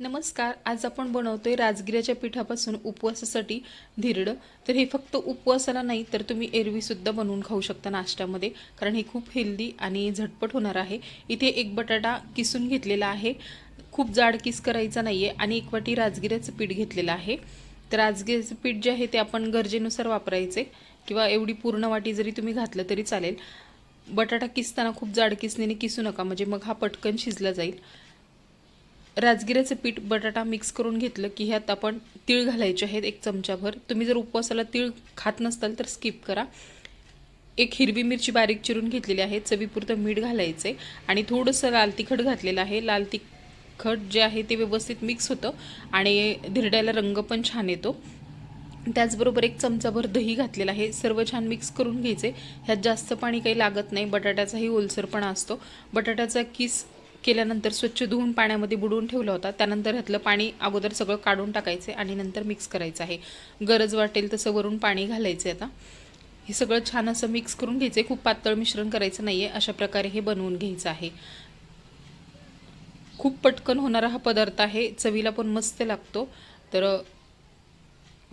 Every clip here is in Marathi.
नमस्कार आज आपण बनवतोय राजगिऱ्याच्या पिठापासून उपवासासाठी धिरडं. तर हे फक्त उपवासाला नाही तर तुम्ही एरवीसुद्धा बनवून खाऊ शकता नाश्त्यामध्ये कारण हे खूप हेल्दी आणि झटपट होणार आहे. इथे एक बटाटा किसून घेतलेला आहे. खूप जाड किस करायचा नाही आहे आणि एक वाटी राजगिऱ्याचं पीठ घेतलेलं आहे. तर राजगिऱ्याचं पीठ जे आहे ते आपण गरजेनुसार वापरायचे किंवा एवढी पूर्ण वाटी जरी तुम्ही घातलं तरी चालेल. बटाटा किसताना खूप जाड किसणीने किसू नका म्हणजे मग हा पटकन शिजला जाईल. राजगिऱ्याचं पीठ बटाटा मिक्स करून घेतलं की ह्यात आपण तीळ घालायचे आहेत एक चमचाभर. तुम्ही जर उपवासाला तीळ खात नसताल तर स्किप करा. एक हिरवी मिरची बारीक चिरून घेतलेली आहे. चवीपुरतं मीठ घालायचे आणि थोडंसं लाल तिखट घातलेलं आहे. लाल तिखट जे आहे ते व्यवस्थित मिक्स होतं. आणि धिरड्याला रंग पण छान येतो. त्याचबरोबर एक चमचाभर दही घातलेलं आहे. सर्व छान मिक्स करून घ्यायचे ह्यात जास्त पाणी काही लागत नाही. बटाट्याचाही ओलसरपणा असतो. बटाट्याचा किस केल्यानंतर स्वच्छ धुवून पाण्यामध्ये बुडवून ठेवला होता. त्यानंतर ह्यातलं पाणी अगोदर सगळं काढून टाकायचं आणि नंतर मिक्स करायचं आहे. गरज वाटेल तसं वरून पाणी घालायचं आहे आता. हे सगळं छान असं मिक्स करून घ्यायचं. खूप पातळ मिश्रण करायचं नाही आहे अशा प्रकारे हे बनवून घ्यायचं आहे. खूप पटकन होणारा हा पदार्थ आहे. चवीला पण मस्त लागतो. तर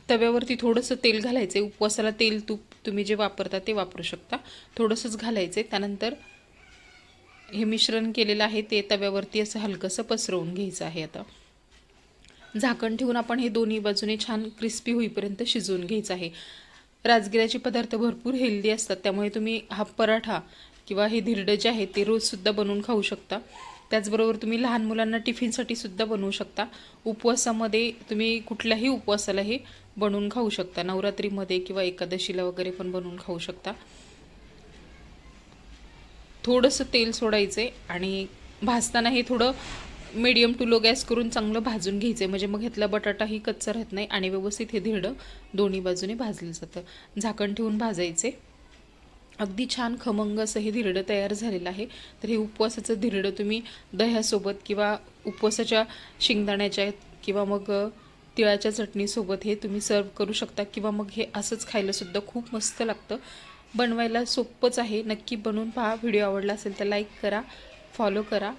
तव्यावरती थोडंसं तेल घालायचे उपवासाला तेल तूप तुम्ही जे वापरता ते वापरू शकता. थोडंसंच घालायचे त्यानंतर हे मिश्रण केलेलं आहे ते तव्यावरती असं हलकंसं पसरवून घ्यायचं आहे आता. झाकण ठेवून आपण हे दोन्ही बाजूने छान क्रिस्पी होईपर्यंत शिजवून घ्यायचं आहे. राजगिऱ्याचे पदार्थ भरपूर हेल्दी असतात त्यामुळे तुम्ही हा पराठा किंवा हे धिरडं जे आहे ते रोजसुद्धा बनवून खाऊ शकता. त्याचबरोबर तुम्ही लहान मुलांना टिफिनसाठी सुद्धा बनवू शकता. उपवासामध्ये तुम्ही कुठल्याही उपवासाला हे बनवून खाऊ शकता. नवरात्रीमध्ये किंवा एकादशीला वगैरे पण बनवून खाऊ शकता. थोडंसं तेल सोडायचे आणि भाजताना हे थोडं मीडियम टू लो गॅस करून चांगलं भाजून घ्यायचं आहे म्हणजे मग घेतला बटाटाही कच्चा राहत नाही आणि व्यवस्थित हे धिरडं दोन्ही बाजूने भाजलं जातं. झाकण ठेवून भाजायचे अगदी छान खमंग असं हे धिरडं तयार झालेलं आहे. तर हे उपवासाचं धिरडं तुम्ही दह्यासोबत किंवा उपवासाच्या शेंगदाण्याच्या किंवा मग तिळाच्या चटणीसोबत हे तुम्ही सर्व करू शकता किंवा मग हे असंच खायलासुद्धा खूप मस्त लागतं. बनवायला सोपंच आहे. नक्की बनवून पहा. व्हिडिओ आवडला असेल तर लाईक करा फॉलो करा.